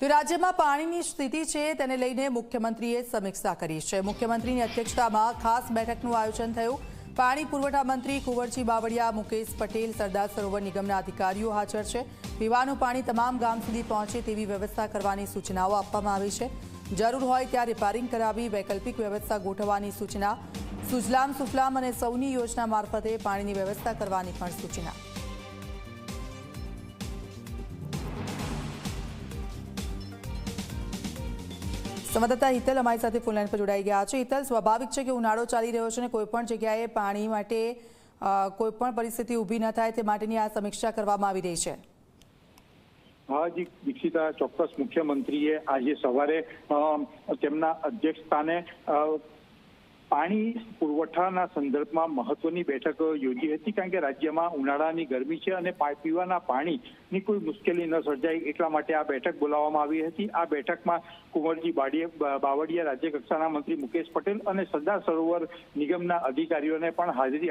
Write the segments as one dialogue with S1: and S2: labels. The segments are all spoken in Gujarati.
S1: તો રાજ્યમાં પાણીની સ્થિતિ છે તેને લઈને મુખ્યમંત્રીએ સમીક્ષા કરી છે. મુખ્યમંત્રીની અધ્યક્ષતામાં ખાસ બેઠકનું આયોજન થયું. પાણી પુરવઠા મંત્રી કુંવરજી બાવળિયા, મુકેશ પટેલ, સરદાર સરોવર નિગમના અધિકારીઓ હાજર છે. પીવાનું પાણી તમામ ગામ સુધી પહોંચે તેવી વ્યવસ્થા કરવાની સૂચનાઓ આપવામાં આવી છે. જરૂર હોય ત્યાં રિપેરિંગ કરાવી, વૈકલ્પિક વ્યવસ્થા ગોઠવવાની સૂચના, સુજલામ સુફલામ અને સૌની યોજના મારફતે પાણીની વ્યવસ્થા કરવાની પણ સૂચના. સંવાદદાતા હિતલ અમારી સાથે ફોનલાઈન પર જોડાઈ ગયા છે. હિતલ, સ્વાભાવિક છે કે ઉનાળો ચાલી રહ્યો છે અને કોઈ પણ જગ્યાએ પાણી માટે કોઈપણ કોઈ પણ પરિસ્થિતિ ઊભી ન થાય તે માટેની આ સમીક્ષા કરવામાં આવી રહી છે.
S2: હા જી, દીક્ષિતા, ચોક્કસ મુખ્યમંત્રીએ આજે સવારે તેમના અધ્યક્ષ સ્થાને પાણી પુરવઠાના સંદર્ભમાં મહત્વની બેઠક યોજી હતી કારણ કે રાજ્યમાં ઉનાળાની ગરમી છે અને પીવાના પાણીની કોઈ મુશ્કેલી ન સર્જાય એટલા માટે આ બેઠક બોલાવવામાં આવી હતી. આ બેઠકમાં કુંવરજી બાવળિયા રાજ્ય કક્ષાના મંત્રી મુકેશ પટેલ અને સરદાર સરોવર નિગમના અધિકારીઓને પણ હાજરી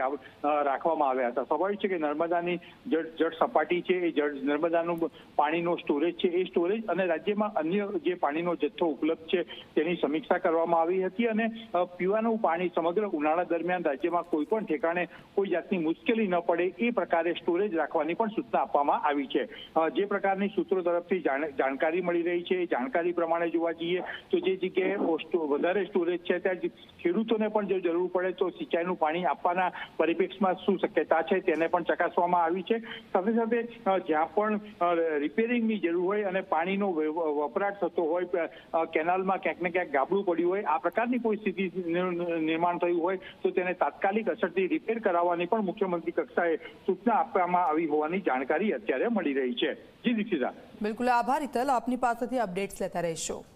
S2: રાખવામાં આવ્યા હતા. સ્વાભાવિક છે કે નર્મદાની જળ જળ સપાટી છે, એ જળ, નર્મદાનું પાણીનો સ્ટોરેજ છે, એ સ્ટોરેજ અને રાજ્યમાં અન્ય જે પાણીનો જથ્થો ઉપલબ્ધ છે તેની સમીક્ષા કરવામાં આવી હતી અને પીવાનું પાણી સમગ્ર ઉનાળા દરમિયાન રાજ્યમાં કોઈ પણ ઠેકાણે કોઈ જાતની મુશ્કેલી ન પડે એ પ્રકારે સ્ટોરેજ રાખવાની પણ સૂચના આપવામાં આવી છે. જે પ્રકારની સૂત્રો તરફથી જાણ- જાણકારી મળી રહી છે જાણકારી પ્રમાણે જોવા જઈએ તો જે જગ્યાએ વધારે સ્ટોરેજ છે, ત્યાં ખેડૂતોને પણ જો જરૂર પડે તો સિંચાઈનું પાણી આપવાના પરિપ્રેક્ષમાં શું શક્યતા છે તેને પણ ચકાસવામાં આવી છે. સાથે સાથે જ્યાં પણ રિપેરિંગની જરૂર હોય અને પાણીનો વ- વપરાટ થતો હોય કેનાલમાં ક્યાંક ને ક્યાંક ગાબડું પડ્યું હોય, આ પ્રકારની કોઈ સ્થિતિ નિર્માણ થયું હોય, તો તેને તાત્કાલિક અસરથી રિપેર કરાવવાની પણ મુખ્યમંત્રી કક્ષાએ સૂચના આપવામાં આવી હોવાની જાણકારી અત્યારે મળી રહી છે. જી દીક્ષિતા.
S1: બિલકુલ આભાર ઇતલ આપની પાસેથી અપડેટ્સ લેતા રહીશું.